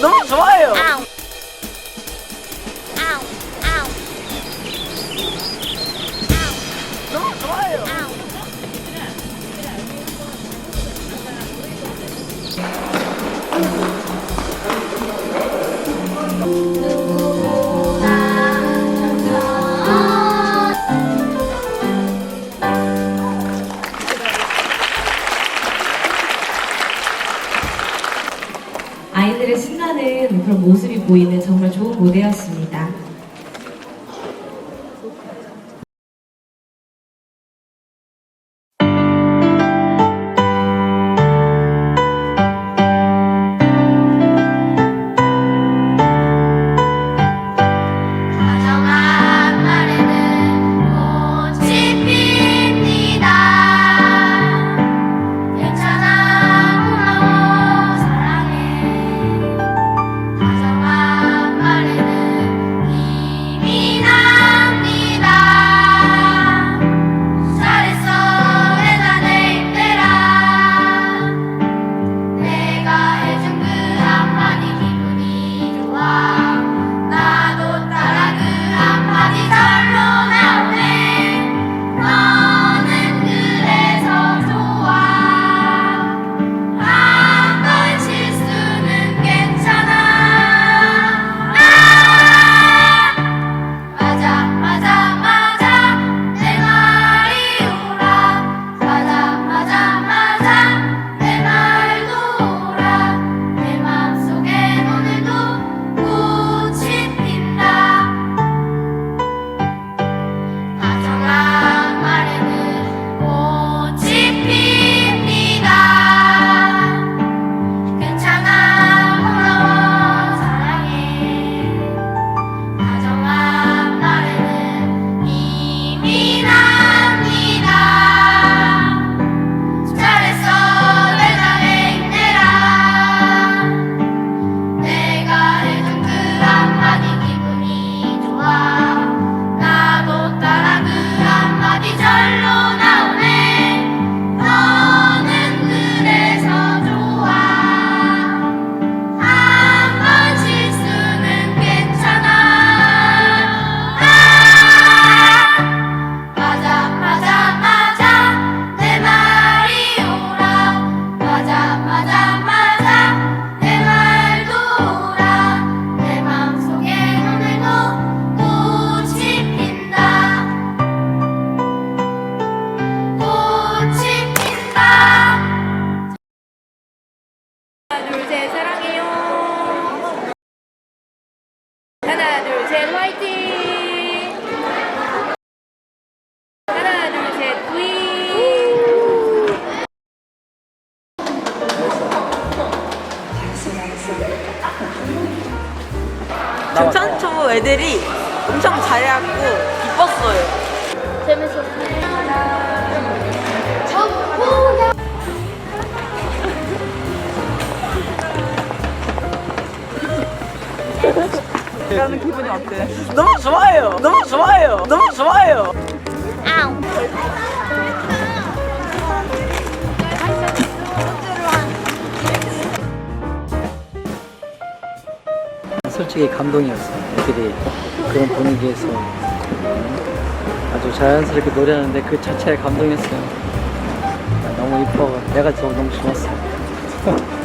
너무 좋아요. Ow. Ow. Ow. 너무 좋 신나는 그런 모습이 보이는 정말 좋은 무대였습니다. 둘셋 사랑해요. 하나 둘 셋 화이팅. 하나 둘셋 부이. 중천초 애들이 엄청 잘해갖고 기뻤어요. 라는 기분이 어때? 너무 좋아요. 너무 좋아요. 너무 좋아요. Ow. 솔직히 감동이었어. 애들이 그런 분위기에서 음, 아주 자연스럽게 노래하는데 그 자체가 감동이었어요. 너무 이뻐. 내가 저 너무 좋았어.